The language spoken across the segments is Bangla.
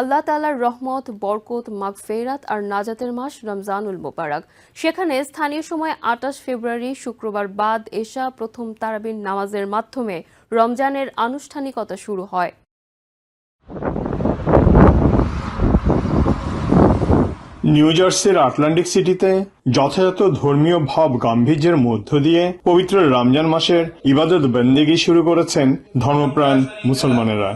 আল্লাহ তাআলার রহমত, বরকত, মাগফেরাত আর নাজাতের মাস রমজানুল মোবারক। সেখানে স্থানীয় সময় আটাশ ফেব্রুয়ারি শুক্রবার বাদ এশা প্রথম তারাবির নামাজের মাধ্যমে রমজানের আনুষ্ঠানিকতা শুরু হয়। নিউ জার্সির আটলান্টিক সিটিতে যথাযথ ধর্মীয় ভাব গাম্ভীর্যের মধ্য দিয়ে পবিত্র রমজান মাসের ইবাদত বন্দেগী শুরু করেছেন ধর্মপ্রাণ মুসলমানেরা।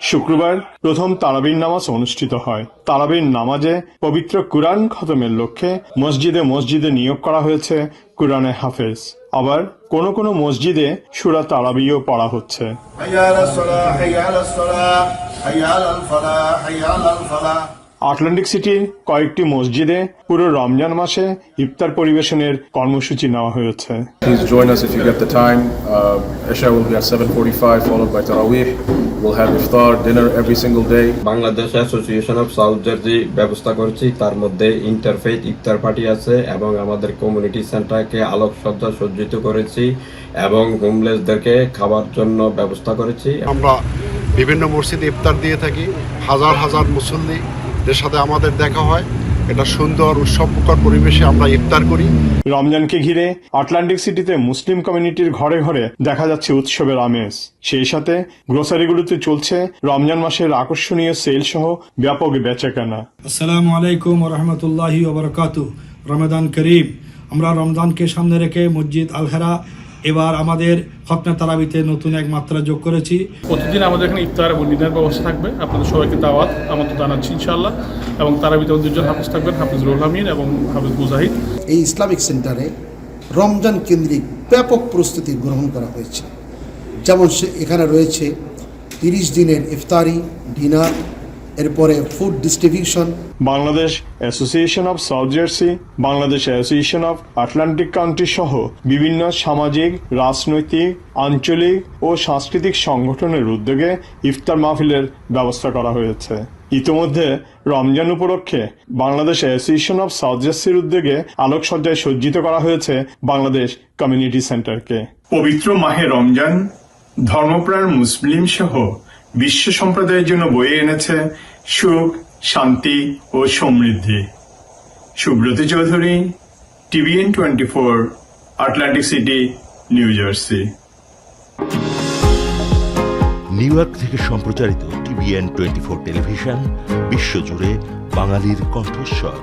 শুক্রবার প্রথম তারাবির নামাজ অনুষ্ঠিত হয়। তারাবির নামাজে পবিত্র কুরআন খতমের লক্ষ্যে মসজিদে মসজিদে নিয়োগ করা হয়েছে কুরআনে হাফেজ। আবার কোন কোন মসজিদে সুরা তারাবিও পড়া হচ্ছে। আটলান্টিক সিটির কয়েকটি মসজিদে পুরো রমজান মাসে ইফতার পরিবেশনের কর্মসূচি নেওয়া হয়েছে Please join us if you get the time. Uh, Isha will be at 7.45, followed by Taraweeh. We'll have iftar, dinner every single day. Bangladesh association of South Jersey ব্যবস্থা করেছি তার মধ্যে ইন্টারফেথ ইফতার পার্টি আছে এবং আমাদের কমিউনিটি সেন্টারকে আলোকসজ্জা সজ্জিত করেছি এবং হোমলেসদেরকে খাবার জন্য ব্যবস্থা করেছি আমরা বিভিন্ন মসজিদে ইফতার দিয়ে থাকি হাজার হাজার মুসল্লিদের সাথে আমাদের দেখা হয়। এটা সুন্দর উৎসবমুখর পরিবেশে আমরা ইফতার করি। রমজানকে ঘিরে আটলান্টিক সিটিতে মুসলিম কমিউনিটির ঘরে ঘরে দেখা যাচ্ছে উৎসবের আমেজ। সেই সাথে গ্রোসারিগুলোতে চলছে রমজান মাসের আকর্ষণীয় সেল সহ ব্যাপক বেচাকেনা। আসসালামু আলাইকুম রহমতুল্লাহি ওবরকাতু রমাদান করিম। আমরা রমজানকে সামনে রেখে মসজিদ আলহেরা এবার আমাদের খতনা তারাবিতে নতুন এক মাত্রা যোগ করেছি। প্রতিদিন আমাদের এখানে ইফতার এবং ডিনার ব্যবস্থা থাকবে। আপনাদের সবাইকে দাওয়াত আমন্ত্রণ জানাচ্ছি ইনশাআল্লাহ। এবং তারাবিতে দুজন হাফিজ থাকবেন হাফিজ রুল আমিন এবং হাফিজ মুজাহিদ। এই ইসলামিক সেন্টারে রমজান কেন্দ্রিক ব্যাপক প্রস্তুতি গ্রহণ করা হয়েছে। যেমন সে এখানে রয়েছে তিরিশ দিনের ইফতারি ডিনার এরপরে food distribution. Bangladesh association of South Jersey Bangladesh association of Atlantic country সহ বিভিন্ন সামাজিক রাজনৈতিক আঞ্চলিক ও সাংস্কৃতিক সংগঠনের উদ্যোগে ইফতার মাহফিলের ব্যবস্থা করা হয়েছে। ইতোমধ্যে রমজান উপলক্ষে বাংলাদেশ অ্যাসোসিয়েশন অফ সাউথ জার্সির উদ্যোগে আলোকসজ্জায় সজ্জিত করা হয়েছে বাংলাদেশ কমিউনিটি সেন্টারকে। পবিত্র মাহে রমজান ধর্মপ্রাণ মুসলিম সহ বিশ্ব সম্প্রদায়ের জন্য বয়ে এনেছে সুখ, শান্তি ও সমৃদ্ধি। Subrata Chowdhury, TVN twenty four, Atlantic City, New Jersey. New York থেকে সম্প্রচারিত টিভিএন টোয়েন্টি ফোর টেলিভিশন, বিশ্বজুড়ে বাঙালির কণ্ঠস্বর।